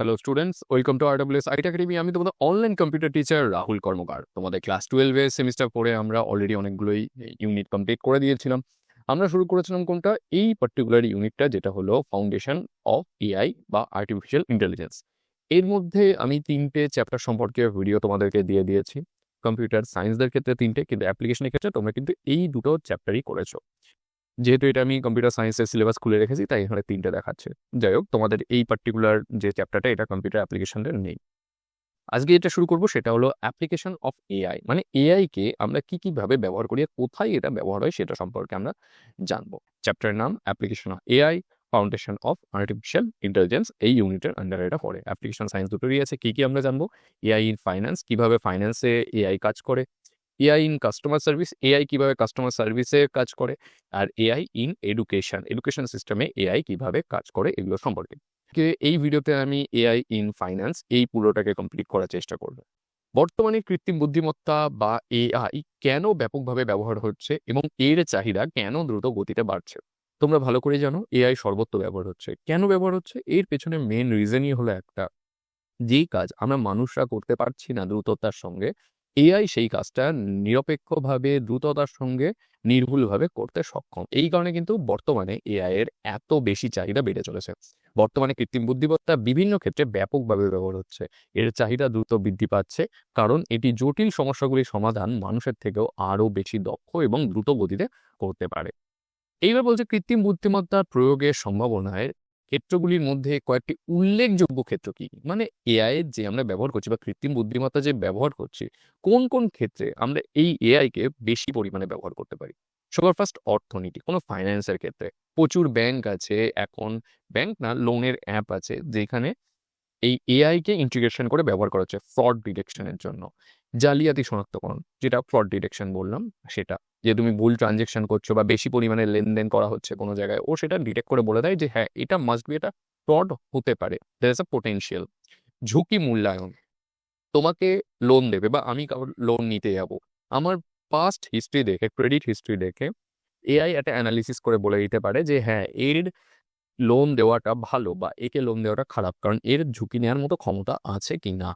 Hello students welcome to RWS IT academy আমি তোমাদের online computer teacher Rahul Karmakar. তোমাদের class টুয়েলভে semester পরে আমরা অলরেডি অনেকগুলোই ইউনিট কমপ্লিট করে দিয়েছিলাম। আমরা শুরু করেছিলাম কোনটা? এই পার্টিকুলার ইউনিটটা যেটা হলো ফাউন্ডেশন অফ এআই বা আর্টিফিশিয়াল ইন্টেলিজেন্স এর মধ্যে আমি তিনটে চ্যাপ্টার সম্পর্কে ভিডিও তোমাদেরকে দিয়ে দিয়েছি। কম্পিউটার সায়েন্সদের ক্ষেত্রে তিনটে, কিন্তু অ্যাপ্লিকেশনের ক্ষেত্রে তোমরা কিন্তু এই দুটো চ্যাপ্টারই করেছ। যেহেতু এটা আমি কম্পিউটার সায়েন্সের সিলেবাস খুলে রেখেছি, তাই এখানে তিনটে দেখাচ্ছে। যাই হোক, তোমাদের এই পার্টিকুলার যে চ্যাপ্টারটা এটা কম্পিউটার অ্যাপ্লিকেশনের নেই আজকে যেটা শুরু করব, সেটা হলো অ্যাপ্লিকেশন অফ এআই মানে এআইকে আমরা কি কীভাবে ব্যবহার করি কোথায় এটা ব্যবহার হয়, সেটা সম্পর্কে আমরা জানব। চ্যাপ্টারের নাম application of AI foundation of artificial intelligence এই ইউনিটের আন্ডারে এটা পড়ে। অ্যাপ্লিকেশন সায়েন্স দুটোরই আছে, কী কী আমরা জানব? এআই ইন ফাইন্যান্স কীভাবে ফাইন্যান্সে এআই কাজ করে AI in customer service AI কীভাবে কাস্টমার সার্ভিসে কাজ করে, আর এআই ইন এডুকেশন এডুকেশন সিস্টেমে এআই কীভাবে কাজ করে এগুলো সম্পর্কে। এই ভিডিওতে আমি এআই ইন ফাইন্যান্স এই পুরোটাকে কমপ্লিট করার চেষ্টা করব। বর্তমানে কৃত্রিম বুদ্ধিমত্তা বা এআই কেন ব্যাপকভাবে ব্যবহার হচ্ছে এবং এর চাহিদা কেন দ্রুত গতিতে বাড়ছে? তোমরা ভালো করে জানো এআই সর্বত্র ব্যবহার হচ্ছে। কেন ব্যবহার হচ্ছে? এর পেছনে মেন রিজনই হলো একটা, যেই কাজ আমরা মানুষরা করতে পারছি না দ্রুততার সঙ্গে এআই সেই কাজটা নিরপেক্ষভাবে, দ্রুততার সঙ্গে, নির্ভুলভাবে করতে সক্ষম। এই কারণে কিন্তু বর্তমানে এআই এর এত বেশি চাহিদা বেড়ে চলেছে। বর্তমানে কৃত্রিম বুদ্ধিমত্তা বিভিন্ন ক্ষেত্রে ব্যাপকভাবে ব্যবহার হচ্ছে। এর চাহিদা দ্রুত বৃদ্ধি পাচ্ছে, কারণ এটি জটিল সমস্যাগুলির সমাধান মানুষের থেকেও আরও বেশি দক্ষ এবং দ্রুত গতিতে করতে পারে। এইবার বলছে কৃত্রিম বুদ্ধিমত্তার প্রয়োগের সম্ভাবনায় ক্ষেত্রগুলির মধ্যে কয়েকটি উল্লেখযোগ্য ক্ষেত্র কি? মানে এআই যে আমরা ব্যবহার করছি বা কৃত্রিম বুদ্ধিমত্তা যে ব্যবহার করছি, কোন কোন ক্ষেত্রে আমরা এই এআই কে বেশি পরিমাণে ব্যবহার করতে পারি? সবার ফার্স্ট অর্থনীতি, কোনো ফাইন্যান্সের ক্ষেত্রে। প্রচুর ব্যাংক আছে, এখন ব্যাংক না লোনের অ্যাপ আছে, যেখানে এই এআই কে ইন্টিগ্রেশন করে ব্যবহার করা হচ্ছে ফ্রড ডিটেকশনের জন্য। জালিয়াতি শনাক্তকরণ, যেটা ফ্রড ডিটেকশন বললাম, সেটা। যে তুমি ভুল ট্রানজেকশন করছ বা বেশি পরিমাণে লেনদেন করা হচ্ছে কোনো জায়গায়, ও সেটা ডিটেক্ট করে বলে দেয় যে হ্যাঁ এটা মাস্ট বি এটা ফ্রড হতে পারে। দের ইজ আ পোটেনশিয়াল ঝুঁকি মূল্যায়ন। তোমাকে লোন দেবে বা আমি কারোর লোন নিতে যাব। আমার পাস্ট হিস্ট্রি দেখে ক্রেডিট হিস্ট্রি দেখে এআই একটা অ্যানালিসিস করে বলে দিতে পারে যে হ্যাঁ এর লোন দেওয়াটা ভালো বা একে লোন দেওয়াটা খারাপ, কারণ এর ঝুঁকি নেওয়ার মতো ক্ষমতা আছে কি না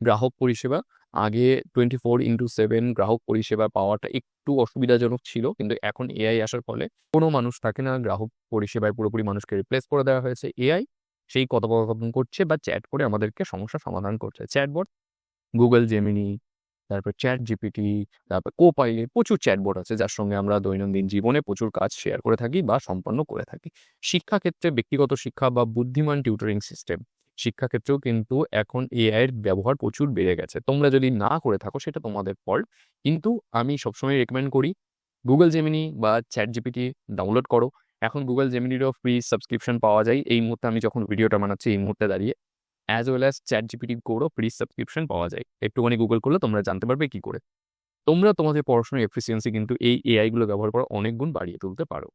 গ্রাহক পরিষেবা। আগে টোয়েন্টি ফোর ইন্টু সেভেন গ্রাহক পরিষেবা পাওয়াটা একটু অসুবিধাজনক ছিল, কিন্তু এখন এআই আসার ফলে কোনো মানুষ থাকে না, গ্রাহক পরিষেবায় পুরোপুরি মানুষকে রিপ্লেস করে দেওয়া হয়েছে। এআই সেই কথোপকথন করছে বা চ্যাট করে আমাদেরকে সমস্যা সমাধান করছে। চ্যাটবোর্ড গুগল জেমিনি তারপর চ্যাট জিপিটি তারপর কোপাইলে প্রচুর চ্যাটবোর্ড আছে, যার সঙ্গে আমরা দৈনন্দিন জীবনে প্রচুর কাজ শেয়ার করে থাকি বা সম্পন্ন করে থাকি। শিক্ষাক্ষেত্রে ব্যক্তিগত শিক্ষা বা বুদ্ধিমান টিউটরিং সিস্টেম শিক্ষাক্ষেত্রেও কিন্তু এখন এআই এর ব্যবহার প্রচুর বেড়ে গেছে। তোমরা যদি না করে থাকো, সেটা তোমাদের ফল্ট কিন্তু আমি সবসময় রেকমেন্ড করি গুগল জেমিনি বা চ্যাট জিপিটি ডাউনলোড করো। এখন গুগল জেমিনিরও ফ্রি সাবস্ক্রিপশন পাওয়া যায়। এই মুহূর্তে আমি যখন ভিডিওটা বানাচ্ছি, এই মুহূর্তে দাঁড়িয়ে as well as chat GPT করো ফ্রি সাবস্ক্রিপশন পাওয়া যায়। একটুখানি গুগল করলে তোমরা জানতে পারবে কি করে। তোমরা তোমাদের পড়াশোনার এফিসিয়েন্সি কিন্তু এই এআইগুলো ব্যবহার করে অনেক গুণ বাড়িয়ে তুলতে পারো।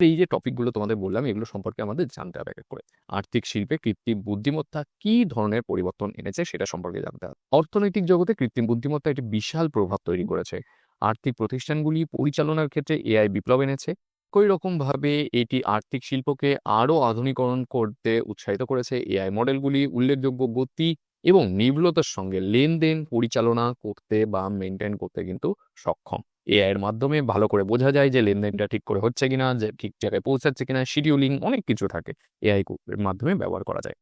এই যে টপিকগুলো তোমাদের বললাম, এগুলো সম্পর্কে আমাদের জানতে হবে এক করে। আর্থিক শিল্পে কৃত্রিম বুদ্ধিমত্তা কি ধরনের পরিবর্তন এনেছে সেটা সম্পর্কে জানতে হবে। অর্থনৈতিক জগতে কৃত্রিম বুদ্ধিমত্তা একটি বিশাল প্রভাব তৈরি করেছে। আর্থিক প্রতিষ্ঠানগুলি পরিচালনার ক্ষেত্রে এআই বিপ্লব এনেছে। একই রকমভাবে এটি আর্থিক শিল্পকে আরও আধুনিকরণ করতে উৎসাহিত করেছে। এআই মডেলগুলি উল্লেখযোগ্য গতি এবং নির্ভুলতার সঙ্গে লেনদেন পরিচালনা করতে বা মেনটেন করতে কিন্তু সক্ষম। এআই এর মাধ্যমে ভালো করে বোঝা যায় যে লেনদেনটা ঠিক করে হচ্ছে কিনা, যে ঠিক জায়গায় পৌঁছাচ্ছে কিনা শিডিউলিং অনেক কিছু থাকে এআই মাধ্যমে ব্যবহার করা যায়।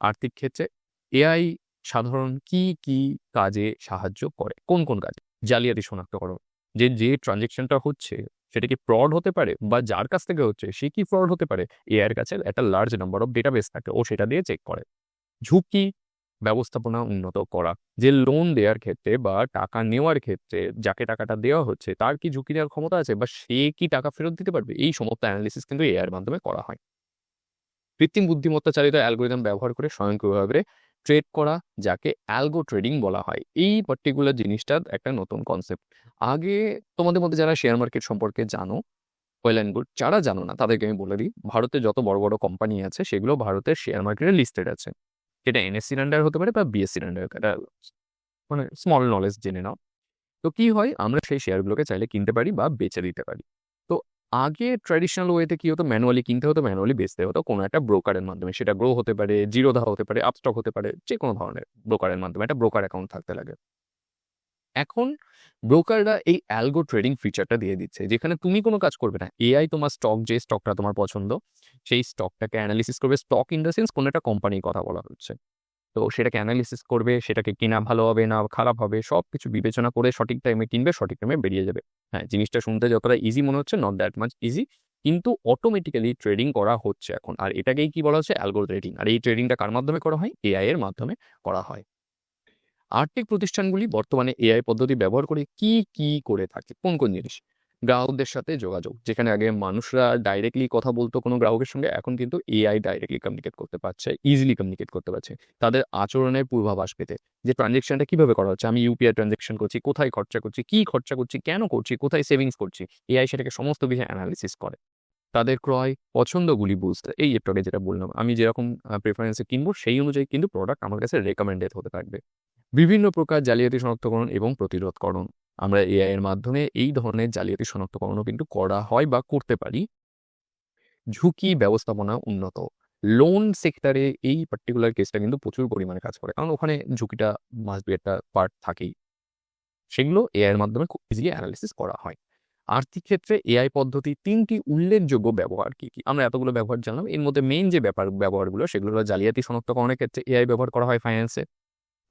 আর্থিক ক্ষেত্রে এআই সাধারণ কি কি কাজে সাহায্য করে? কোন কোন কাজে? জালিয়াতি শনাক্তকরণ। যে যে ট্রানজেকশনটা হচ্ছে সেটা কি ফ্রড হতে পারে বা যার কাছ থেকে হচ্ছে সে কি ফ্রড হতে পারে? এআই এর কাছে একটা লার্জ নাম্বার অফ ডেটাবেস থাকে, ও সেটা দিয়ে চেক করে। ঝুঁকি ব্যবস্থাপনা উন্নত করা। যে লোন দেওয়ার ক্ষেত্রে বা টাকা নেওয়ার ক্ষেত্রে যাকে টাকাটা দেওয়া হচ্ছে, তার কি ঝুঁকি নেওয়ার ক্ষমতা আছে বা সে কি টাকা ফেরত দিতে পারবে? এই সমস্ত অ্যানালিসিস কিন্তু এআই এর মাধ্যমে করা হয়। কৃত্রিম বুদ্ধিমত্তা চালিত অ্যালগোরিদম ব্যবহার করে স্বয়ংক্রিয়ভাবে ট্রেড করা, যাকে অ্যালগো ট্রেডিং বলা হয়। এই পার্টিকুলার জিনিসটা একটা নতুন কনসেপ্ট আগে তোমাদের মধ্যে যারা শেয়ার মার্কেট সম্পর্কে জানো ওয়েল অ্যান্ড গুড যারা জানো না, তাদেরকে আমি বলে দিই, ভারতে যত বড় বড় কোম্পানি আছে, সেগুলো ভারতের শেয়ার মার্কেটে লিস্টেড আছে। যেটা এনএসসির আন্ডার হতে পারে বা বিএসসির আন্ডার এটা মানে স্মল নলেজ জেনে নাও। তো কি হয়? আমরা সেই শেয়ারগুলোকে চাইলে কিনতে পারি বা বেচে দিতে পারি। তো আগে ট্র্যাডিশনাল ওয়েতে কি হতো? ম্যানুয়ালি কিনতে হতো ম্যানুয়ালি বেচতে হতো। কোনো একটা ব্রোকারের মাধ্যমে। সেটা গ্রো হতে পারে জিরোধা হতে পারে আপস্টক হতে পারে যে কোনো ধরনের ব্রোকারের মাধ্যমে। একটা ব্রোকার অ্যাকাউন্ট থাকতে লাগে। এখন ব্রোকাররা এই অ্যালগো ট্রেডিং ফিচারটা দিয়ে দিচ্ছে, যেখানে তুমি কোনো কাজ করবে না। এআই তোমার স্টক যে স্টকটা তোমার পছন্দ, সেই স্টকটাকে অ্যানালিসিস করবে। স্টক ইন দ্য সেন্স কোনো একটা কোম্পানির কথা বলা হচ্ছে। তো সেটাকে অ্যানালিসিস করবে, সেটাকে কেনা ভালো হবে না খারাপ হবে সব কিছু বিবেচনা করে সঠিক টাইমে কিনবে, সঠিক টাইমে বেরিয়ে যাবে। হ্যাঁ জিনিসটা শুনতে যতটা ইজি মনে হচ্ছে নট দ্যাট মাচ ইজি কিন্তু অটোমেটিক্যালি ট্রেডিং করা হচ্ছে এখন। আর এটাকেই কি বলা হচ্ছে? অ্যালগো ট্রেডিং আর এই ট্রেডিংটা কার মাধ্যমে করা হয়? এআই এর মাধ্যমে করা হয়। আর্থিক প্রতিষ্ঠানগুলি বর্তমানে এআই পদ্ধতি ব্যবহার করে কি কি করে থাকে? কোন কোন জিনিস? গ্রাহকদের সাথে যোগাযোগ, যেখানে আগে মানুষরা ডাইরেক্টলি কথা বলতো কোনো গ্রাহকের সঙ্গে, এখন কিন্তু এআই ডাইরেক্টলি কমিউনিকেট করতে পারছে ইজিলি কমিউনিকেট করতে পারছে। তাদের আচরণের পূর্বাভাস পেতে, যে ট্রানজেকশনটা কীভাবে করা হচ্ছে, আমি ইউপিআই ট্রানজেকশন করছি, কোথায় খরচা করছি, কি খরচা করছি, কেন করছি, কোথায় সেভিংস করছি, এআই সেটাকে সমস্ত বিষয় অ্যানালিসিস করে। তাদের ক্রয় পছন্দগুলি বুঝতে, এই আগে যেটা বললাম, আমি যেরকম প্রেফারেন্সে কিনবো, সেই অনুযায়ী কিন্তু প্রোডাক্ট আমার কাছে রেকমেন্ডেড হতে থাকবে। বিভিন্ন প্রকার জালিয়াতি শনাক্তকরণ এবং প্রতিরোধকরণ। আমরা এআই এর মাধ্যমে এই ধরনের জালিয়াতি শনাক্তকরণও কিন্তু করা হয় বা করতে পারি। ঝুঁকি ব্যবস্থাপনা উন্নত। লোন সেক্টরে এই পার্টিকুলার কেসটা কিন্তু প্রচুর পরিমাণে কাজ করে। কারণ ওখানে ঝুঁকিটা মাস্ট বি একটা পার্ট থাকেই। সেগুলো এআই এর মাধ্যমে খুব ইজিলি অ্যানালিসিস করা হয়। আর্থিক ক্ষেত্রে এআই পদ্ধতি তিনটি উল্লেখযোগ্য ব্যবহার কি কি? আমরা এতগুলো ব্যবহার জানলাম। এর মধ্যে মেইন যে ব্যাপার, ব্যবহারগুলো সেগুলো জালিয়াতি শনাক্তকরণের ক্ষেত্রে এআই ব্যবহার করা হয় ফাইন্যান্সে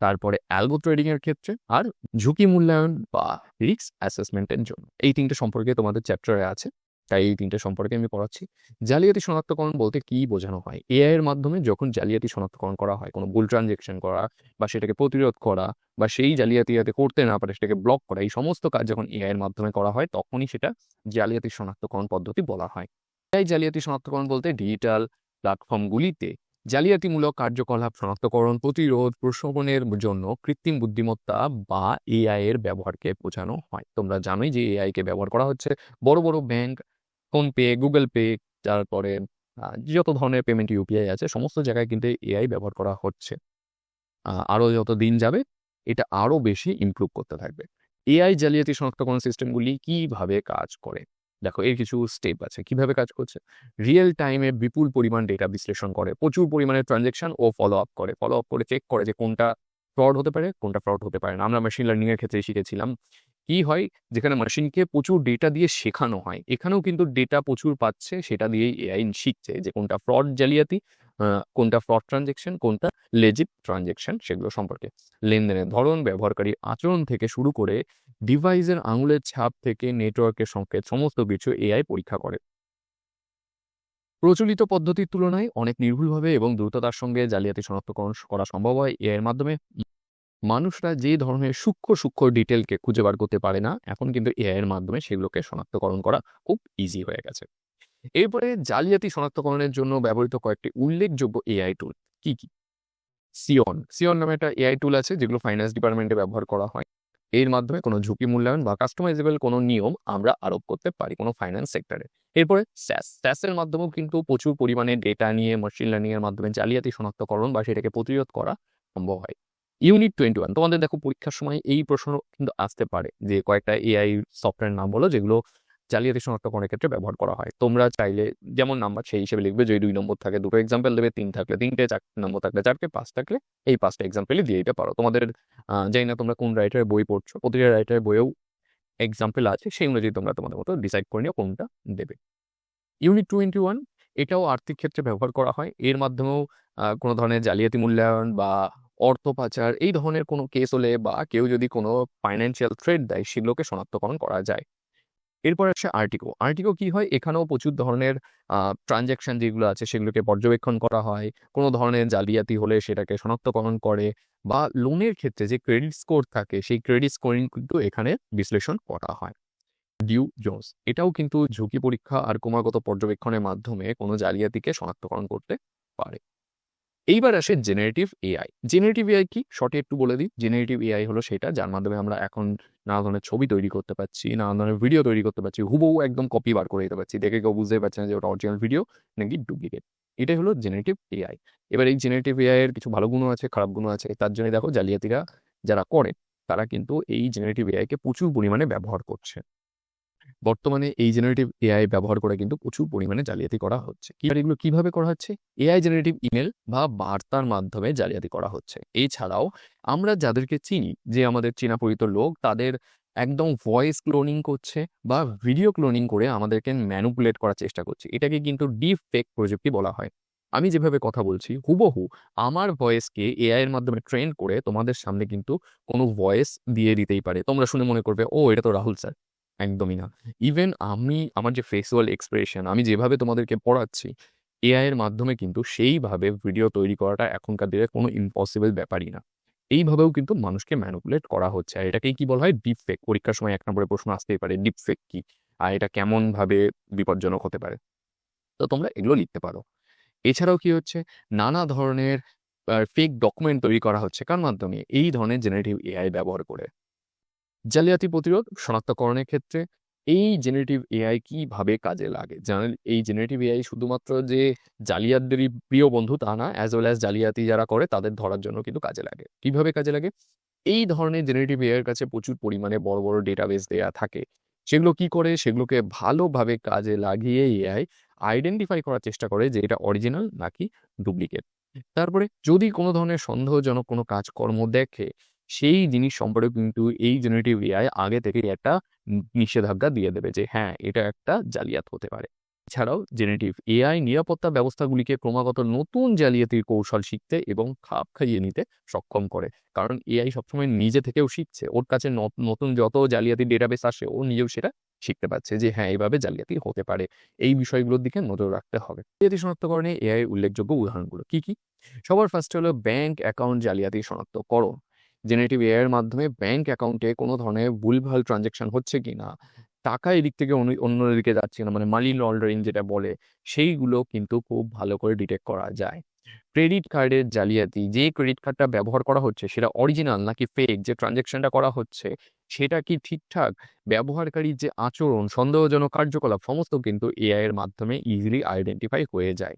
তারপরে অ্যালগো ট্রেডিং এর ক্ষেত্রে আর ঝুঁকি মূল্যায়ন বা রিস্ক অ্যাসেসমেন্টের জন্য। এই তিনটে সম্পর্কে তোমাদের চ্যাপ্টারে আছে, তাই এই তিনটে সম্পর্কে আমি পড়াচ্ছি। জালিয়াতি শনাক্তকরণ বলতে কি বোঝানো হয়? এআই এর মাধ্যমে যখন জালিয়াতি শনাক্তকরণ করা হয়, কোনো ভুল ট্রানজেকশন করা বা সেটাকে প্রতিরোধ করা বা সেই জালিয়াতি যাতে করতে না পারে, সেটাকে ব্লক করা, এই সমস্ত কাজ যখন এআই এর মাধ্যমে করা হয়, তখনই সেটা জালিয়াতি শনাক্তকরণ পদ্ধতি বলা হয়। এআই জালিয়াতি শনাক্তকরণ বলতে ডিজিটাল প্ল্যাটফর্মগুলিতে জালিয়াতিমূলক কার্যকলাপ শনাক্তকরণ প্রতিরোধ প্রশমনের জন্য কৃত্রিম বুদ্ধিমত্তা বা এআই এর ব্যবহারকে বোঝানো হয়। তোমরা জানোই যে এআই কে ব্যবহার করা হচ্ছে বড় বড় ব্যাংক ফোনপে গুগল পে তারপরে যত ধরনের পেমেন্ট ইউপিআই আছে সমস্ত জায়গায় কিন্তু এআই ব্যবহার করা হচ্ছে। আহ, আরও যত দিন যাবে এটা আরও বেশি ইমপ্রুভ করতে থাকবে। এআই জালিয়াতি শনাক্তকরণ সিস্টেমগুলি কীভাবে কাজ করে? দেখো, এর কিছু স্টেপ আছে। কীভাবে কাজ করছে? রিয়েল টাইমে বিপুল পরিমাণ ডেটা বিশ্লেষণ করে, প্রচুর পরিমাণে ট্রানজেকশন ও ফলো আপ করে। ফলো আপ করে চেক করে যে কোনটা ফ্রড হতে পারে, কোনটা ফ্রড হতে পারে না। আমরা মেশিন লার্নিং এর ক্ষেত্রে শিখেছিলাম। কি হয়? যেখানে মেশিনকে প্রচুর ডেটা দিয়ে শেখানো হয়, এখানেও কিন্তু ডেটা প্রচুর পাচ্ছে, সেটা দিয়েই এআই শিখছে যে কোনটা ফ্রড জালিয়াতি কোনটা ফ্রড ট্রানজেকশন কোনটা লেজিট ট্রানজেকশন সেগুলো সম্পর্কে। লেনদেনের ধরন, ব্যবহারকারীর আচরণ থেকে শুরু করে ডিভাইসের আঙুলের ছাপ থেকে নেটওয়ার্কের সংকেত সমস্ত কিছু এআই পরীক্ষা করে। প্রচলিত পদ্ধতির তুলনায় অনেক নির্ভুলভাবে এবং দ্রুততার সঙ্গে জালিয়াতি শনাক্তকরণ করা সম্ভব হয়। এআইয়ের মাধ্যমে মানুষরা যে ধরনের সূক্ষ্ম সূক্ষ্ম ডিটেলকে খুঁজে বার করতে পারে না, এখন কিন্তু এআইয়ের মাধ্যমে সেগুলোকে শনাক্তকরণ করা খুব ইজি হয়ে গেছে। এরপরে জালিয়াতি শনাক্তকরণের জন্য ব্যবহৃত কয়েকটি উল্লেখযোগ্য এআই টুল কি কি? সিয়ন সিয়ন নামে একটা এআই টুল আছে, যেগুলো ফাইন্যান্স ডিপার্টমেন্টে ব্যবহার করা হয়। এর মাধ্যমে কোনো ঝুঁকি মূল্যায়ন বা কাস্টমাইজেবল কোনো নিয়ম আমরা আরোপ করতে পারি কোনো ফাইন্যান্স সেক্টরে এরপরে স্যাস স্যাসের মাধ্যমেও কিন্তু প্রচুর পরিমাণে ডেটা নিয়ে মেশিন লার্নিংয়ের মাধ্যমে জালিয়াতি শনাক্তকরণ বা সেটাকে প্রতিরোধ করা সম্ভব হয়। ইউনিট টোয়েন্টি ওয়ান তোমাদের দেখো পরীক্ষার সময় এই প্রশ্ন কিন্তু আসতে পারে যে কয়েকটা এআই সফটওয়্যার নাম বলো যেগুলো জালিয়াতি শনাক্তকরণের ক্ষেত্রে ব্যবহার করা হয়। তোমরা চাইলে যেমন নাম্বার সেই হিসেবে লিখবে যদি দুই নম্বর থাকে, দুটো এক্সাম্পল দেবে, তিন থাকলে তিনটে, চার নম্বর থাকলে চারটে, পাঁচ থাকলে এই পাঁচটা এক্সাম্পলই দিয়ে দিতে পারো। তোমাদের জানি না তোমরা কোন রাইটারের বই পড়ছো, প্রতিটা রাইটারের বইয়েও এক্সাম্পল আছে, সেই অনুযায়ী তোমরা তোমাদের মতো ডিসাইড করে নিও কোনটা দেবে। ইউনিট টোয়েন্টি ওয়ান এটাও আর্থিক ক্ষেত্রে ব্যবহার করা হয়। এর মাধ্যমেও কোনো ধরনের জালিয়াতি মূল্যায়ন বা অর্থ পাচার, এই ধরনের কোনো কেস হলে বা কেউ যদি কোনো ফাইন্যান্সিয়াল থ্রেড দেয় সেগুলোকে শনাক্তকরণ করা যায়। এরপর আসছে আর্টিকো। আর্টিকো কি হয়? এখানেও প্রচুর ধরনের ট্রানজ্যাকশন যেগুলো আছে সেগুলোকে পর্যবেক্ষণ করা হয়। কোনো ধরনের জালিয়াতি হলে সেটাকে শনাক্তকরণ করে বা লোনের ক্ষেত্রে যে ক্রেডিট স্কোর থাকে সেই ক্রেডিট স্কোরিং কিন্তু এখানে বিশ্লেষণ করা হয়। ডিউ জোন্স এটাও কিন্তু ঝুঁকি পরীক্ষা আর ক্রমাগত পর্যবেক্ষণের মাধ্যমে কোনো জালিয়াতিকে শনাক্তকরণ করতে পারে। এইবার আসে জেনারেটিভ এআই জেনারেটিভ এআই কি? শর্টে একটু বলে দিই। জেনারেটিভ এআই হলো সেটা, যার মাধ্যমে আমরা এখন নানা ধরনের ছবি তৈরি করতে পারছি, নানা ধরনের ভিডিও তৈরি করতে পারছি, হুবহু একদম কপি বার করে দিতে পারছি। দেখে কেউ বুঝতে পারছে না যে ওটা অরিজিনাল ভিডিও নাকি ডুপ্লিকেট এটাই হলো জেনারেটিভ এআই এবার এই জেনারেটিভ এআই এর কিছু ভালো গুণও আছে, খারাপ গুণও আছে। তার জন্য দেখো জালিয়াতিরা যারা করে, তারা কিন্তু এই জেনারেটিভ এআই কে প্রচুর পরিমাণে ব্যবহার করছে। বর্তমানে এই জেনারেটিভ এআই ব্যবহার করে কিন্তু প্রচুর পরিমাণে জালিয়াতি করা হচ্ছে। এগুলো কীভাবে করা হচ্ছে? এআই জেনারেটিভ ইমেল বা বার্তার মাধ্যমে জালিয়াতি করা হচ্ছে। এছাড়াও আমরা যাদেরকে চিনি, যে আমাদের চেনা পরিচিত লোক, তাদের একদম ভয়েস ক্লোনিং করছে বা ভিডিও ক্লোনিং করে আমাদেরকে ম্যানুপুলেট করার চেষ্টা করছে। এটাকে কিন্তু ডিপ ফেক প্রযুক্তি বলা হয়। আমি যেভাবে কথা বলছি, হুবহু আমার ভয়েসকে এআই এর মাধ্যমে ট্রেন করে তোমাদের সামনে কিন্তু কোনো ভয়েস দিয়ে দিতেই পারে। তোমরা শুনে মনে করবে, ও, এটা তো রাহুল স্যার একদমই না। ইভেন আমি, আমার যে ফেসুয়াল এক্সপ্রেশন আমি যেভাবে তোমাদেরকে পড়াচ্ছি এআই এর মাধ্যমে কিন্তু সেইভাবে ভিডিও তৈরি করাটা এখনকার দিনে কোনো ইম্পসিবল ব্যাপারই না। এইভাবেও কিন্তু মানুষকে ম্যানুপুলেট করা হচ্ছে। আর এটাকেই কি বলা হয়? ডিপ ফেক পরীক্ষার সময় এক নম্বরে প্রশ্ন আসতেই পারে ডিপ ফেক কি? আর এটা কেমনভাবে বিপজ্জনক হতে পারে? তো তোমরা এগুলো লিখতে পারো। এছাড়াও কি হচ্ছে? নানা ধরনের ফেক ডকুমেন্ট তৈরি করা হচ্ছে। কার মাধ্যমে? এই ধরনের জেনারেটিভ এআই ব্যবহার করে। জালিয়াতি প্রতিরোধ শনাক্তকরণের ক্ষেত্রে এই জেনারেটিভ এআই কীভাবে কাজে লাগে? জানেন, এই জেনারেটিভ এআই শুধুমাত্র যে জালিয়াতদেরই প্রিয় বন্ধু তা না অ্যাজ ওয়েল অ্যাজ জালিয়াতি যারা করে তাদের ধরার জন্য কিন্তু কাজে লাগে। কীভাবে কাজে লাগে? এই ধরনের জেনারেটিভ এআইয়ের কাছে প্রচুর পরিমাণে বড় বড় ডেটাবেস দেয়া থাকে। সেগুলো কি করে? সেগুলোকে ভালোভাবে কাজে লাগিয়ে এআই আইডেন্টিফাই করার চেষ্টা করে যে এটা অরিজিনাল নাকি ডুপ্লিকেট তারপরে যদি কোনো ধরনের সন্দেহজনক কোনো কাজকর্ম দেখে সেই জিনিস সম্পর্কে কিন্তু এই জেনারেটিভ এআই আগে থেকে একটা নিষেধাজ্ঞা দিয়ে দেবে যে হ্যাঁ এটা একটা জালিয়াত হতে পারে। এছাড়াও জেনারেটিভ এআই নিরাপত্তা ব্যবস্থাগুলিকে ক্রমাগত নতুন জালিয়াতির কৌশল শিখতে এবং খাপ খাইয়ে নিতে সক্ষম করে। কারণ এআই সবসময় নিজে থেকেও শিখছে। ওর কাছে নতুন যত জালিয়াতি ডেটাবেস আসে, ও নিজেও সেটা শিখতে পারছে যে হ্যাঁ এইভাবে জালিয়াতি হতে পারে। এই বিষয়গুলোর দিকে নজর রাখতে হবে। জালিয়াতি শনাক্তকরণে এআই উল্লেখযোগ্য উদাহরণগুলো কি কি? সবার ফার্স্ট হলো ব্যাংক অ্যাকাউন্ট জালিয়াতি শনাক্তকরণ। জেনারেটিভ এআই এর মাধ্যমে ব্যাংক অ্যাকাউন্টে কোনো ধরনের ভুলভাল ট্রানজ্যাকশন হচ্ছে কি না, টাকা এদিক থেকে অন্য- অন্যদিকে যাচ্ছে না মানে মানি লন্ডারিং যেটা বলে, সেইগুলো কিন্তু খুব ভালো করে ডিটেক্ট করা যায়। ক্রেডিট কার্ডের জালিয়াতি, যে ক্রেডিট কার্ডটা ব্যবহার করা হচ্ছে, সেটা অরিজিনাল নাকি ফেক যে ট্রানজ্যাকশনটা করা হচ্ছে, সেটা কি ঠিকঠাক? ব্যবহারকারীর যে আচরণ, সন্দেহজনক কার্যকলাপ, সমস্ত কিন্তু এআই এর মাধ্যমে ইজিলি আইডেন্টিফাই হয়ে যায়।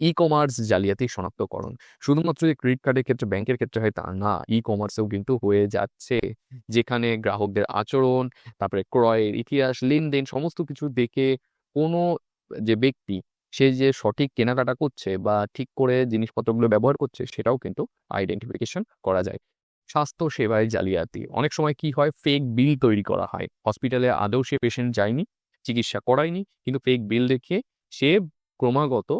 ই কমার্স জালিয়াতি শনাক্তকরণ। শুধুমাত্র যে ক্রেডিট কার্ডের ক্ষেত্রে ব্যাংকের ক্ষেত্রে হয় তা না ই কমার্সেও কিন্তু হয়ে যাচ্ছে। যেখানে গ্রাহকদের আচরণ, তারপরে ক্রয়ের ইতিহাস, লেনদেন, সমস্ত কিছু দেখে কোনো যে ব্যক্তি, সে যে সঠিক কেনাকাটা করছে বা ঠিক করে জিনিসপত্রগুলো ব্যবহার করছে, সেটাও কিন্তু আইডেন্টিফিকেশন করা যায়। স্বাস্থ্য সেবায় জালিয়াতি। অনেক সময় কি হয় ফেক বিল তৈরি করা হয়। হসপিটালে আদৌ সে পেশেন্ট যায়নি, চিকিৎসা করায়নি, কিন্তু ফেক বিল দেখিয়ে সে ক্রমাগত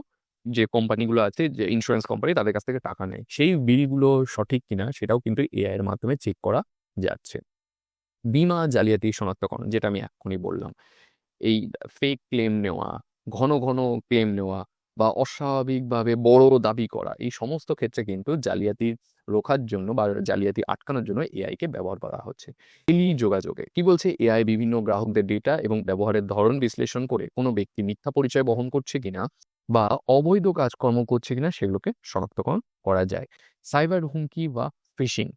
যে কোম্পানিগুলো আছে, যে ইন্স্যুরেন্স কোম্পানি তাদের কাছ থেকে টাকা নেয়। সেই বিলগুলো সঠিক কিনা সেটাও কিন্তু এআই এর মাধ্যমে চেক করা যাচ্ছে। বিমা জালিয়াতি শনাক্তকরণ, যেটা আমি এক্ষুনি বললাম। এই ফেক ক্লেম নেওয়া, ঘন ঘন ক্লেম নেওয়া বা অস্বাভাবিকভাবে বড় দাবি করা, এই সমস্ত ক্ষেত্রে কিন্তু জালিয়াতি রোখার জন্য বা জালিয়াতি আটকানোর জন্য এআই কে ব্যবহার করা হচ্ছে। টেলি যোগাযোগে, কি বলছে এআই বিভিন্ন গ্রাহকদের ডেটা এবং ব্যবহারের ধরন বিশ্লেষণ করে কোনো ব্যক্তি মিথ্যা পরিচয় বহন করছে কিনা বা অবৈধ কাজকর্ম করছে কিনা সেগুলোকে শনাক্তকরণ করা যায়। সাইবার হুমকি বা ফিশিং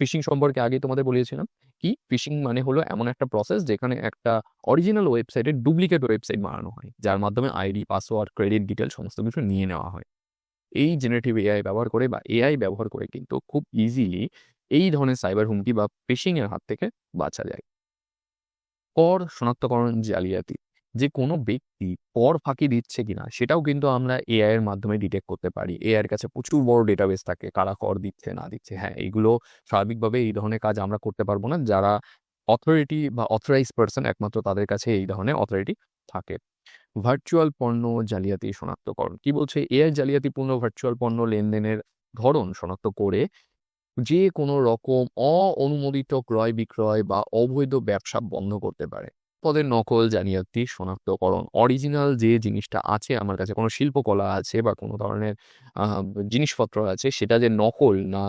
ফিশিং সম্পর্কে আগে তোমাদের বলেছিলাম কি, ফিশিং মানে হলো এমন একটা প্রসেস যেখানে একটা অরিজিনাল ওয়েবসাইটে ডুপ্লিকেট ওয়েবসাইট বানানো হয়, যার মাধ্যমে আইডি পাসওয়ার্ড ক্রেডিট ডিটেল সমস্ত কিছু নিয়ে নেওয়া হয়। এই জেনারেটিভ এআই ব্যবহার করে বা এআই ব্যবহার করে কিন্তু খুব ইজিলি এই ধরনের সাইবার হুমকি বা ফিশিং এর হাত থেকে বাঁচা যায়। কর শনাক্তকরণ জালিয়াতি যে কোনো ব্যক্তি পর ফাঁকি দিচ্ছে কিনা, সেটাও কিন্তু আমরা এআই এর মাধ্যমে ডিটেক্ট করতে পারি। এআই এর কাছে প্রচুর বড় ডেটাবেস থাকে, কারা কর দিচ্ছে, না দিচ্ছে। হ্যাঁ এইগুলো স্বাভাবিকভাবে এই ধরনের কাজ আমরা করতে পারব না। যারা অথরিটি বা অথরাইজ পার্সন একমাত্র তাদের কাছে এই ধরনের অথরিটি থাকে। ভার্চুয়াল পণ্য জালিয়াতি শনাক্তকরণ। কি বলছে? এআই জালিয়াতিপূর্ণ ভার্চুয়াল পণ্য লেনদেনের ধরন শনাক্ত করে যে কোনো রকম অ অনুমোদিত ক্রয় বিক্রয় বা অবৈধ ব্যবসা বন্ধ করতে পারে। পদের নকল জালিয়াতি শনাক্তকরণ। অরিজিনাল যে জিনিসটা আছে, আমার কাছে কোনো শিল্পকলা আছে বা কোনো ধরনের জিনিসপত্র আছে, সেটা যে নকল না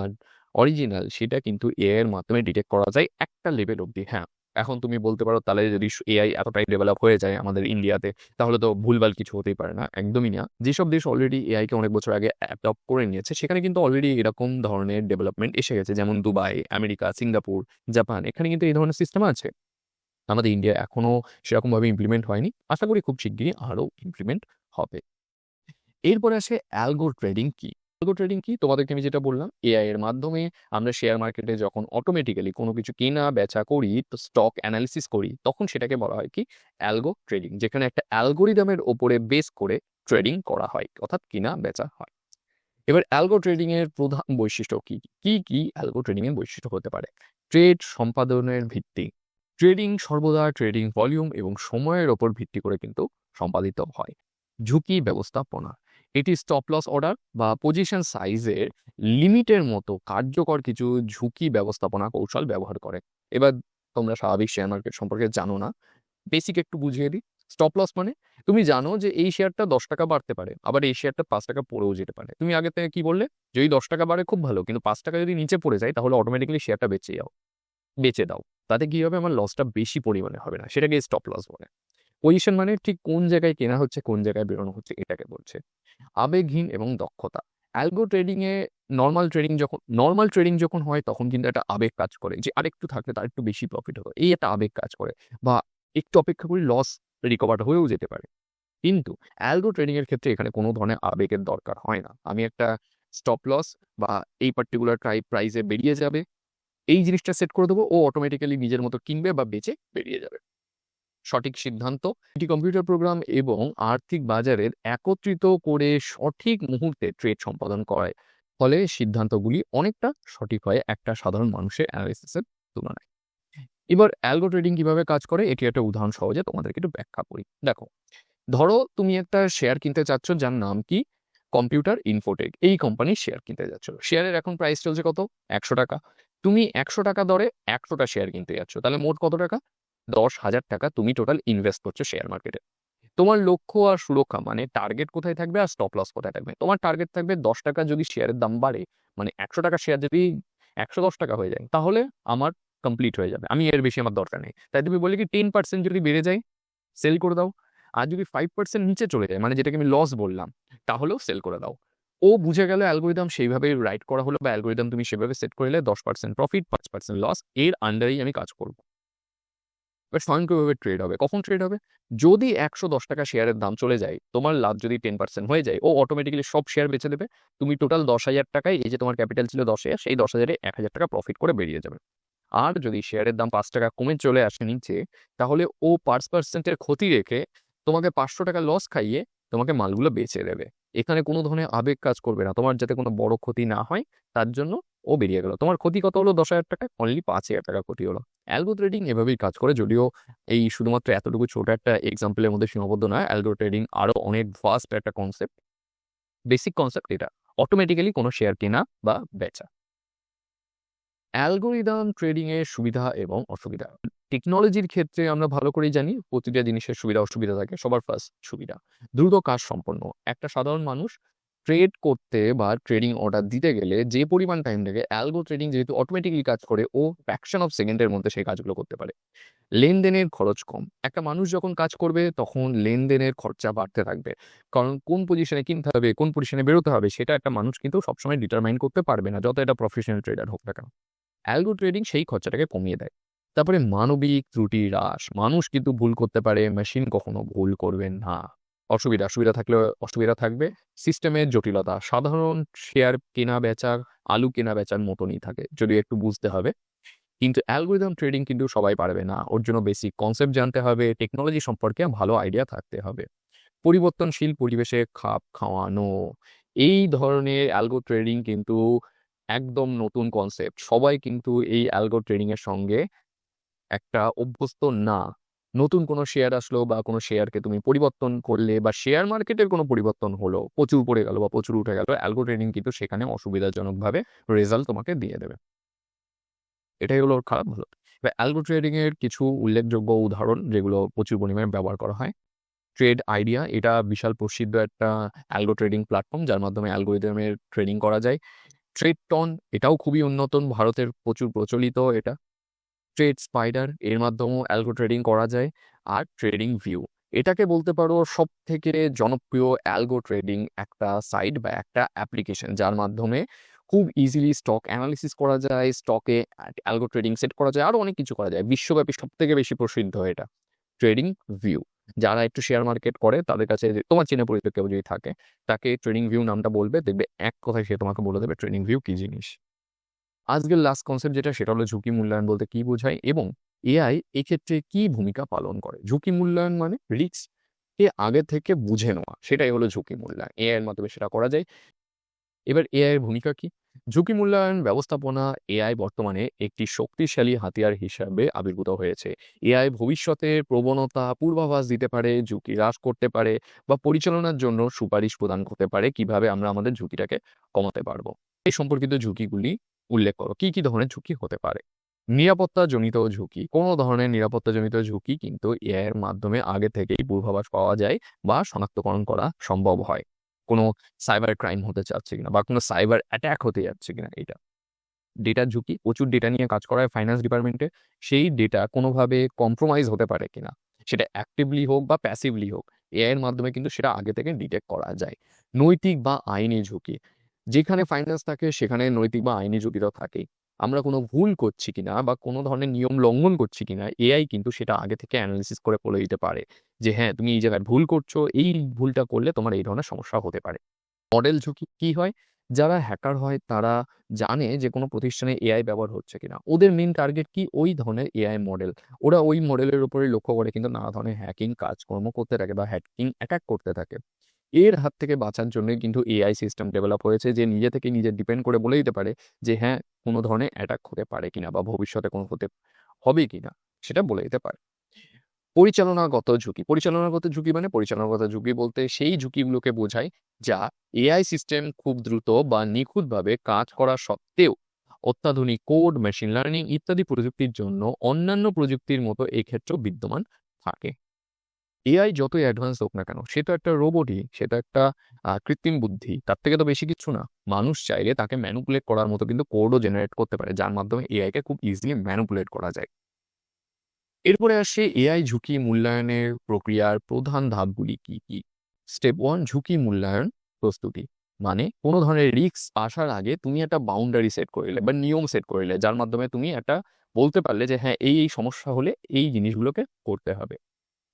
অরিজিনাল সেটা কিন্তু এআইয়ের মাধ্যমে ডিটেক্ট করা যায় একটা লেভেল অবধি। হ্যাঁ এখন তুমি বলতে পারো, তাহলে যদি এআই এতটাই ডেভেলপ হয়ে যায় আমাদের ইন্ডিয়াতে তাহলে তো ভুলভাল কিছু হতেই পারে না, একদমই না। যেসব দেশ অলরেডি এআইকে অনেক বছর আগে অ্যাডপ্ট করে নিয়েছে, সেখানে কিন্তু অলরেডি এরকম ধরনের ডেভেলপমেন্ট এসে গেছে, যেমন দুবাই, আমেরিকা, সিঙ্গাপুর, জাপান, এখানে কিন্তু এই ধরনের সিস্টেম আছে। আমাদের ইন্ডিয়া এখনও সেরকমভাবে ইমপ্লিমেন্ট হয়নি। আশা করি খুব শিগগিরই আরও ইমপ্লিমেন্ট হবে। এরপরে আসে অ্যালগো ট্রেডিং কি? অ্যালগো ট্রেডিং কি? তোমাদেরকে আমি যেটা বললাম এআই এর মাধ্যমে আমরা শেয়ার মার্কেটে যখন অটোমেটিক্যালি কোনো কিছু কেনা, বেচা করি, তো স্টক অ্যানালিসিস করি, তখন সেটাকে বলা হয় কি? অ্যালগো ট্রেডিং যেখানে একটা অ্যালগোরিদমের ওপরে বেস করে ট্রেডিং করা হয়, অর্থাৎ কিনা, বেচা হয়। এবার অ্যালগো ট্রেডিং এর প্রধান বৈশিষ্ট্য কি? কি কি অ্যালগো ট্রেডিং এর বৈশিষ্ট্য হতে পারে? ট্রেড সম্পাদনের ভিত্তি। ট্রেডিং সর্বদা ট্রেডিং ভলিউম এবং সময়ের ওপর ভিত্তি করে কিন্তু সম্পাদিত হয়। ঝুঁকি ব্যবস্থাপনা, এটি স্টপ লস অর্ডার বা পজিশন সাইজের লিমিটের মতো কার্যকর কিছু ঝুঁকি ব্যবস্থাপনা কৌশল ব্যবহার করে। এবার তোমরা স্বাভাবিক শেয়ার মার্কেট সম্পর্কে জানো না। বেসিক একটু বুঝিয়ে দিই। স্টপ লস মানে তুমি জানো যে এই শেয়ারটা দশ টাকা বাড়তে পারে, আবার এই শেয়ারটা পাঁচ টাকা পড়েও যেতে পারে। তুমি আগে থেকে কি বললে? যদি দশ টাকা বাড়ে খুব ভালো, কিন্তু পাঁচ টাকা যদি নিচে পড়ে যায় তাহলে অটোমেটিক্যালি শেয়ারটা বেঁচে যাও, বেচে দাও। তাতে কী হবে আমার লসটা বেশি পরিমাণে হবে না। সেটাকে স্টপ লস বলে। পজিশন মানে ঠিক কোন জায়গায় কেনা হচ্ছে, কোন জায়গায় বেরোনো হচ্ছে, এটাকে বলছে। আবেগহীন এবং দক্ষতা। অ্যালগো ট্রেডিংয়ে নর্মাল ট্রেডিং যখন নর্মাল ট্রেডিং যখন হয়, তখন কিন্তু একটা আবেগ কাজ করে যে আরেকটু থাকলে তার একটু বেশি প্রফিট হবে। এই একটা আবেগ কাজ করে বা একটু অপেক্ষা করি লস রিকভার হয়েও যেতে পারে। কিন্তু অ্যালগো ট্রেডিং এর ক্ষেত্রে এখানে কোনো ধরনের আবেগের দরকার হয় না। আমি একটা স্টপ লস বা এই পার্টিকুলার ট্রাই প্রাইসে বেরিয়ে যাবে। এই জিনিসটা সেট করে দেবো, ও অটোমেটিক্যালি নিজের মতো কিনবে বা বেচে বেরিয়ে যাবে। সঠিক সিদ্ধান্ত, এটি কম্পিউটার প্রোগ্রাম এবং আর্থিক বাজারের একত্রিত করে সঠিক মুহূর্তে ট্রেড সম্পাদন করায়। ফলে সিদ্ধান্তগুলি অনেকটা সঠিক হয় একটা সাধারণ মানুষের অ্যানালিসিসের তুলনায়। এবার অ্যালগো ট্রেডিং কীভাবে কাজ করে, এটি একটা উদাহরণ সহজে তোমাদেরকে একটু ব্যাখ্যা করি। দেখো, ধরো তুমি একটা শেয়ার কিনতে চাচ্ছ, যার নাম কি? কম্পিউটার ইনফোটেক এই কোম্পানির শেয়ার কিনতে যাচ্ছ। শেয়ারের এখন প্রাইস চলছে কত? একশো টাকা। তুমি একশো টাকা দরে একশোটা শেয়ার কিনতে যাচ্ছ। তাহলে মোট কত টাকা? দশ হাজার টাকা তুমি টোটাল ইনভেস্ট করছ শেয়ার মার্কেটে তোমার লক্ষ্য আর সুরক্ষা মানে টার্গেট কোথায় থাকবে আর স্টপ লস কোথায় থাকবে? তোমার টার্গেট থাকবে দশ টাকা যদি শেয়ারের দাম বাড়ে মানে একশো টাকা শেয়ার যদি একশো দশ টাকা হয়ে যায়, তাহলে আমার কমপ্লিট হয়ে যাবে। আমি এর বেশি আমার দরকার নেই। তাই তুমি বলি কি টেন পার্সেন্ট যদি বেড়ে যায় সেল করে দাও। আর যদি ফাইভ পার্সেন্ট নিচে চলে যায় মানে যেটাকে আমি লস বললাম, তাহলেও সেল করে দাও। ও বুঝে গেল অ্যালগোরিদম সেইভাবে রাইট করা হলো বা অ্যালগোরিদম তুমি সেভাবে সেট করলে দশ পার্সেন্ট প্রফিট পাঁচ পার্সেন্ট লস এর আন্ডারেই আমি কাজ করব। এবার স্বয়ংক্রিয়ভাবে ট্রেড হবে? কখন ট্রেড হবে? যদি একশো দশ টাকা শেয়ারের দাম চলে যায়, তোমার লাভ যদি টেন পার্সেন্ট হয়ে যায়, ও অটোমেটিক্যালি সব শেয়ার বেচে দেবে। তুমি টোটাল দশ হাজার টাকায়, এই যে তোমার ক্যাপিটাল ছিল দশ হাজার, সেই দশ হাজারে এক হাজার টাকা প্রফিট করে বেরিয়ে যাবে। আর যদি শেয়ারের দাম পাঁচ টাকা কমে চলে আসে নিচে, তাহলে ও পাঁচ পার্সেন্টের ক্ষতি রেখে তোমাকে পাঁচশো টাকা লস খাইয়ে তোমাকে মালগুলো বেচে দেবে। এখানে কোনো ধরনের আবেগ কাজ করবে না। তোমার যাতে কোনো বড় ক্ষতি না হয়, তার জন্য ও বেরিয়ে গেল। তোমার ক্ষতি কত হলো? দশ হাজার টাকা অনলি পাঁচ হাজার টাকা ক্ষতি হলো। অ্যালগো ট্রেডিং এভাবেই কাজ করে, যদিও এই শুধুমাত্র এতটুকু ছোট একটা এক্সাম্পলের মধ্যে সীমাবদ্ধ নয় অ্যালগো ট্রেডিং আরও অনেক ফাস্ট একটা কনসেপ্ট বেসিক কনসেপ্ট এটা। অটোমেটিক্যালি কোনো শেয়ার কেনা বা বেচা। অ্যালগোরিদম ট্রেডিং এর সুবিধা এবং অসুবিধা। টেকনোলজির ক্ষেত্রে আমরা ভালো করেই জানি প্রতিটা জিনিসের সুবিধা অসুবিধা থাকে, সবার ফার্স্ট সুবিধা। দ্রুত কাজ সম্পন্ন। একটা সাধারণ মানুষ ট্রেড করতে বা ট্রেডিং অর্ডার দিতে গেলে যে পরিমাণ টাইম লাগে অ্যালগো ট্রেডিং যেহেতু অটোমেটিকলি কাজ করে, ও ফ্যাকশন অফ সেকেন্ডের মধ্যে সেই কাজগুলো করতে পারে। লেনদেনের খরচ কম। একটা মানুষ যখন কাজ করবে, তখন লেনদেনের খরচা বাড়তে থাকবে। কারণ কোন পজিশনে কিনতে হবে, কোন পজিশনে বেরোতে হবে, সেটা একটা মানুষ কিন্তু সবসময় ডিটারমাইন করতে পারবে না, যত এটা প্রফেশনাল ট্রেডার হোক না কেন। অ্যালগো ট্রেডিং সেই খরচাটাকে কমিয়ে দেয়। তারপরে মানবিক ত্রুটি হ্রাস, মানুষ কিন্তু ভুল করতে পারে মেশিন কখনো ভুল করবে না। অসুবিধা সুবিধা থাকলে অসুবিধা থাকবে। সিস্টেমের জটিলতা, সাধারণ শেয়ার কেনা বেচার আলু কেনা বেচার মতনই থাকে যদি একটু বুঝতে হবে। কিন্তু অ্যালগোরিদম ট্রেডিং কিন্তু সবাই পারবে না, ওর জন্য বেসিক কনসেপ্ট জানতে হবে টেকনোলজি সম্পর্কে ভালো আইডিয়া থাকতে হবে। পরিবর্তনশীল পরিবেশে খাপ খাওয়ানো, এই ধরনের অ্যালগো ট্রেডিং কিন্তু একদম নতুন কনসেপ্ট সবাই কিন্তু এই অ্যালগো ট্রেডিং এর সঙ্গে একটা অভ্যস্ত না। নতুন কোনো শেয়ার আসলো বা কোনো শেয়ারকে তুমি পরিবর্তন করলে বা শেয়ার মার্কেটের কোনো পরিবর্তন হলো, প্রচুর পড়ে গেল বা প্রচুর উঠে গেল অ্যালগো ট্রেডিং কিন্তু সেখানে অসুবিধাজনকভাবে রেজাল্ট তোমাকে দিয়ে দেবে। এটাই হলো খারাপ হলো এবার অ্যালগো ট্রেডিং এর কিছু উল্লেখযোগ্য উদাহরণ যেগুলো প্রচুর পরিমাণে ব্যবহার করা হয়। ট্রেড আইডিয়া এটা বিশাল প্রসিদ্ধ একটা অ্যালগো ট্রেডিং প্ল্যাটফর্ম যার মাধ্যমে অ্যালগোরিদমের ট্রেডিং করা যায়। ট্রেড টন এটাও খুবই উন্নতন ভারতের প্রচুর প্রচলিত এটা। ট্রেড স্পাইডার এর মাধ্যমেও অ্যালগো ট্রেডিং করা যায়, আর ট্রেডিং ভিউ এটাকে বলতে পারো সব থেকে জনপ্রিয় অ্যালগো ট্রেডিং একটা সাইট বা একটা অ্যাপ্লিকেশন যার মাধ্যমে খুব ইজিলি স্টক অ্যানালিসিস করা যায় স্টকে অ্যালগো ট্রেডিং সেট করা যায় আরও অনেক কিছু করা যায়। বিশ্বব্যাপী সব থেকে বেশি প্রসিদ্ধ এটা। ট্রেডিং ভিউ যারা একটু শেয়ার মার্কেট করে, তাদের কাছে তোমার চেনা পরিচিত কেউ যদি থাকে, তাকে ট্রেনিং ভিউ নামটা বলবে, দেখবে এক কথায় সে তোমাকে বলে দেবে ট্রেডিং ভিউ কি জিনিস। আজকের লাস্ট কনসেপ্ট যেটা, সেটা হলো ঝুঁকি মূল্যায়ন বলতে কি বোঝায় এবং এআই এক্ষেত্রে কি ভূমিকা পালন করে। ঝুঁকি মূল্যায়ন মানে রিস্ক কে আগে থেকে বুঝে নেওয়া, সেটাই হলো ঝুঁকি মূল্যায়ন। এআই এর মাধ্যমে সেটা করা যায়। এবার এআই এর ভূমিকা কি? ঝুঁকি মূল্যায়ন ব্যবস্থাপনা এআই বর্তমানে একটি শক্তিশালী হাতিয়ার হিসাবে আবির্ভূত হয়েছে। এআই ভবিষ্যতে প্রবণতা, পূর্বাভাস দিতে পারে, ঝুঁকি হ্রাস করতে পারে বা পরিচালনার জন্য সুপারিশ প্রদান করতে পারে। কীভাবে আমরা আমাদের ঝুঁকিটাকে কমাতে পারব? এই সম্পর্কিত ঝুঁকিগুলি উল্লেখ করো। কি কি ধরনের ঝুঁকি হতে পারে? নিরাপত্তা জনিত ঝুঁকি। কোনো ধরনের নিরাপত্তা জনিত ঝুঁকি কিন্তু এআই এর মাধ্যমে আগে থেকেই পূর্বাভাস পাওয়া যায় বা শনাক্তকরণ করা সম্ভব হয়। কোনো সাইবার ক্রাইম হতে চাচ্ছে কিনা বা কোনো সাইবার অ্যাট্যাক হতে যাচ্ছে কিনা এটা। ডেটার ঝুঁকি, প্রচুর ডেটা নিয়ে কাজ করা হয় ফাইন্যান্স ডিপার্টমেন্টে সেই ডেটা কোনোভাবে কম্প্রোমাইজ হতে পারে কিনা, সেটা অ্যাক্টিভলি হোক বা প্যাসিভলি হোক এআই এর মাধ্যমে কিন্তু সেটা আগে থেকে ডিটেক্ট করা যায়। নৈতিক বা আইনি ঝুঁকি, যেখানে ফাইন্যান্স থাকে সেখানে নৈতিক বা আইনি ঝুঁকি তো থাকেই। আমরা কোনো ভুল করছি কিনা বা কোনো ধরনের নিয়ম লঙ্ঘন করছি কিনা এআই কিন্তু সেটা আগে থেকে অ্যানালিসিস করে বলে দিতে পারে যে হ্যাঁ তুমি এই জায়গায় ভুল করছ, এই ভুলটা করলে তোমার এই ধরনের সমস্যা হতে পারে। মডেল ঝুঁকি কি হয়? যারা হ্যাকার হয়, তারা জানে যে কোনো প্রতিষ্ঠানে এআই ব্যবহার হচ্ছে কিনা। ওদের মেন টার্গেট কি? ওই ধরনের এআই মডেল ওরা ওই মডেলের উপরে লক্ষ্য করে কিন্তু নানা ধরনের হ্যাকিং কাজকর্ম করতে থাকে বা হ্যাকিং অ্যাটাক করতে থাকে। এর হাত থেকে বাঁচার জন্য কিন্তু এআই সিস্টেম ডেভেলপ হয়েছে, যে নিজে থেকে নিজে ডিপেন্ড করে বলে দিতে পারে যে হ্যাঁ কোনো ধরনের অ্যাটাক হতে পারে কিনা বা ভবিষ্যতে কোনো হতে হবে কিনা, সেটা বলে দিতে পারে। পরিচালনাগত ঝুঁকি পরিচালনাগত ঝুঁকি মানে পরিচালনাগত ঝুঁকি বলতে সেই ঝুঁকিগুলোকে বোঝায় যা এআই সিস্টেম খুব দ্রুত বা নিখুঁতভাবে কাজ করা সত্ত্বেও অত্যাধুনিক কোড মেশিন লার্নিং ইত্যাদি প্রযুক্তির জন্য অন্যান্য প্রযুক্তির মতো এক্ষেত্রেও বিদ্যমান থাকে। এআই যতই অ্যাডভান্স হোক না কেন, সে তো একটা রোবটই সেটা একটা কৃত্রিম বুদ্ধি, তার থেকে তো বেশি কিছু না। মানুষ চাইলে তাকে ম্যানুপুলেট করার মতো কিন্তু কোডও জেনারেট করতে পারে, যার মাধ্যমে এআইকে খুব ইজিলি ম্যানুপুলেট করা যায়। এরপরে আসে এআই ঝুঁকি মূল্যায়নের প্রক্রিয়ার প্রধান ধাপগুলি কি কি? স্টেপ ওয়ান ঝুঁকি মূল্যায়ন প্রস্তুতি। মানে কোনো ধরনের রিস্ক আসার আগে তুমি একটা বাউন্ডারি সেট করলে বা নিয়ম সেট করলে, যার মাধ্যমে তুমি একটা বলতে পারলে যে হ্যাঁ এই এই সমস্যা হলে এই জিনিসগুলোকে করতে হবে।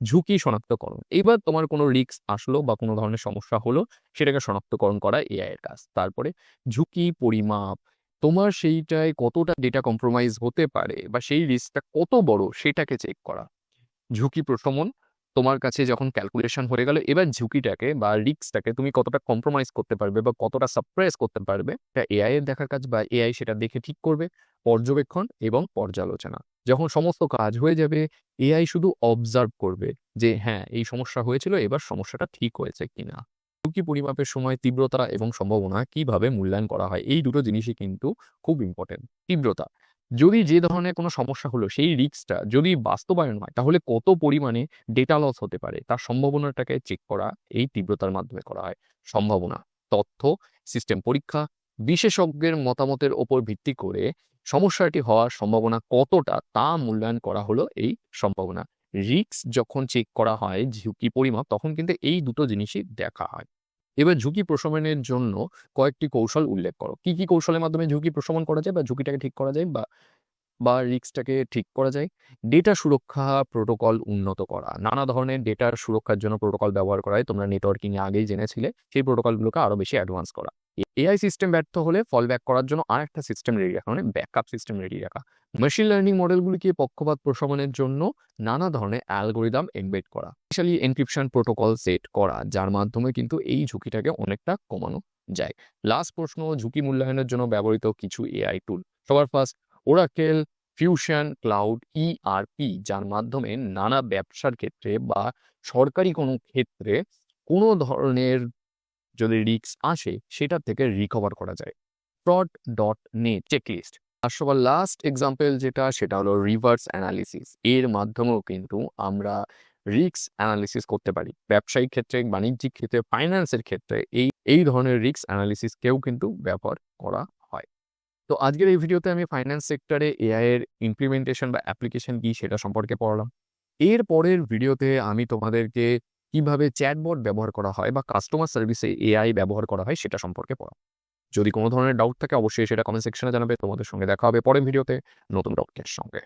ঝুঁকি শনাক্তকরণ। এবার তোমার কোনো রিস্ক আসলো বা কোনো ধরনের সমস্যা হলো, সেটাকে শনাক্তকরণ করা এআই এর কাজ। তারপরে ঝুঁকি, পরিমাপ, তোমার সেইটায় কতটা ডেটা কম্প্রোমাইজ হতে পারে বা সেই রিস্কটা কত বড় সেটাকে চেক করা। ঝুঁকি প্রশমন, তোমার কাছে যখন ক্যালকুলেশন হয়ে গেল, এবার ঝুঁকিটাকে বা রিস্কটাকে তুমি কতটা কম্প্রোমাইজ করতে পারবে বা কতটা সাপ্রেস করতে পারবে, এটা এআই এর দেখার কাজ বা এআই সেটা দেখে ঠিক করবে। পর্যবেক্ষণ এবং পর্যালোচনা। যখন সমস্ত কাজ হয়ে যাবে এআই শুধু অবজার্ভ করবে যে হ্যাঁ এই সমস্যা হয়েছিল, এবার সমস্যাটা ঠিক হয়েছে কিনা। ঝুঁকি পরিমাপের সময় তীব্রতা এবং সম্ভাবনা কীভাবে মূল্যায়ন করা হয়, এই দুটো জিনিসই কিন্তু খুব ইম্পর্টেন্ট তীব্রতা। যদি যে ধরনের কোনো সমস্যা হলো, সেই রিস্কটা যদি বাস্তবায়ন হয়, তাহলে কত পরিমাণে ডেটা লস হতে পারে, তার সম্ভাবনাটাকে চেক করা, এই তীব্রতার মাধ্যমে করা হয়। সম্ভাবনা, তথ্য সিস্টেম পরীক্ষা, বিশেষজ্ঞের মতামতের ওপর ভিত্তি করে সমস্যাটি হওয়ার সম্ভাবনা কতটা তা মূল্যায়ন করা হলো এই সম্ভাবনা। রিস্ক যখন চেক করা হয় ঝুঁকি পরিমাপ, তখন কিন্তু এই দুটো জিনিসই দেখা হয়। এবার ঝুঁকি প্রশমনের জন্য কয়েকটি কৌশল উল্লেখ করো। কি কি কৌশলের মাধ্যমে ঝুঁকি প্রশমন করা যায় বা ঝুঁকিটাকে ঠিক করা যায় বা বা রিস্কটাকে ঠিক করা যায়? ডেটা সুরক্ষা প্রোটোকল উন্নত করা। নানা ধরনের ডেটার সুরক্ষার জন্য প্রোটোকল ব্যবহার করা হয়। তোমরা নেটওয়ার্কিংয়ে আগেই জেনেছিলে। সেই প্রোটোকলগুলোকে আরও বেশি অ্যাডভান্স করা। এআই সিস্টেম ব্যর্থ হলে ফল ব্যাক করার জন্য আরেকটা সিস্টেম রেডি রাখা মানে ব্যাকআপ সিস্টেম রেডি রাখা মেশিন লার্নিং মডেলগুলিকে পক্ষপাত প্রশমনের জন্য নানা ধরনের অ্যালগোরিদম এমবেড করা স্পেশালি এনক্রিপশন প্রোটোকল সেট করা যার মাধ্যমে কিন্তু এই ঝুঁকিটাকে অনেকটা কমানো যায় লাস্ট প্রশ্ন ঝুঁকি মূল্যায়নের জন্য ব্যবহৃত কিছু এআই টুল সবার first Oracle fusion cloud ERP যার মাধ্যমে নানা ব্যবসার ক্ষেত্রে বা সরকারি কোনো ক্ষেত্রে কোনো ধরনের যদি আসে সেটা থেকে রিকভার করা যায়। ফ্রড ডট নেট চেকলিস্ট আর সবার লাস্ট এক্সাম্পল যেটা, সেটা হলো রিভার্স অ্যানালিসিস এর মাধ্যমেও কিন্তু আমরা রিস্ক অ্যানালিসিস করতে পারি। ব্যবসায়িক ক্ষেত্রে, বাণিজ্যিক ক্ষেত্রে ফাইন্যান্সের ক্ষেত্রে এই এই ধরনের রিস্ক অ্যানালিসিসকেও কিন্তু ব্যবহার করা হয়। তো আজকের এই ভিডিওতে আমি ফাইন্যান্স সেক্টরে এআই এর ইমপ্লিমেন্টেশন বা অ্যাপ্লিকেশন কি, সেটা সম্পর্কে পড়লাম। এর পরের ভিডিওতে আমি তোমাদেরকে কীভাবে চ্যাটবট ব্যবহার করা হয় বা কাস্টমার সার্ভিসে এআই ব্যবহার করা হয় সেটা সম্পর্কে পড়া। যদি কোনো ধরনের ডাউট থাকে, অবশ্যই সেটা কমেন্ট সেকশনে জানাবে। তোমাদের সঙ্গে দেখা হবে পরের ভিডিওতে নতুন ডাউটের সঙ্গে।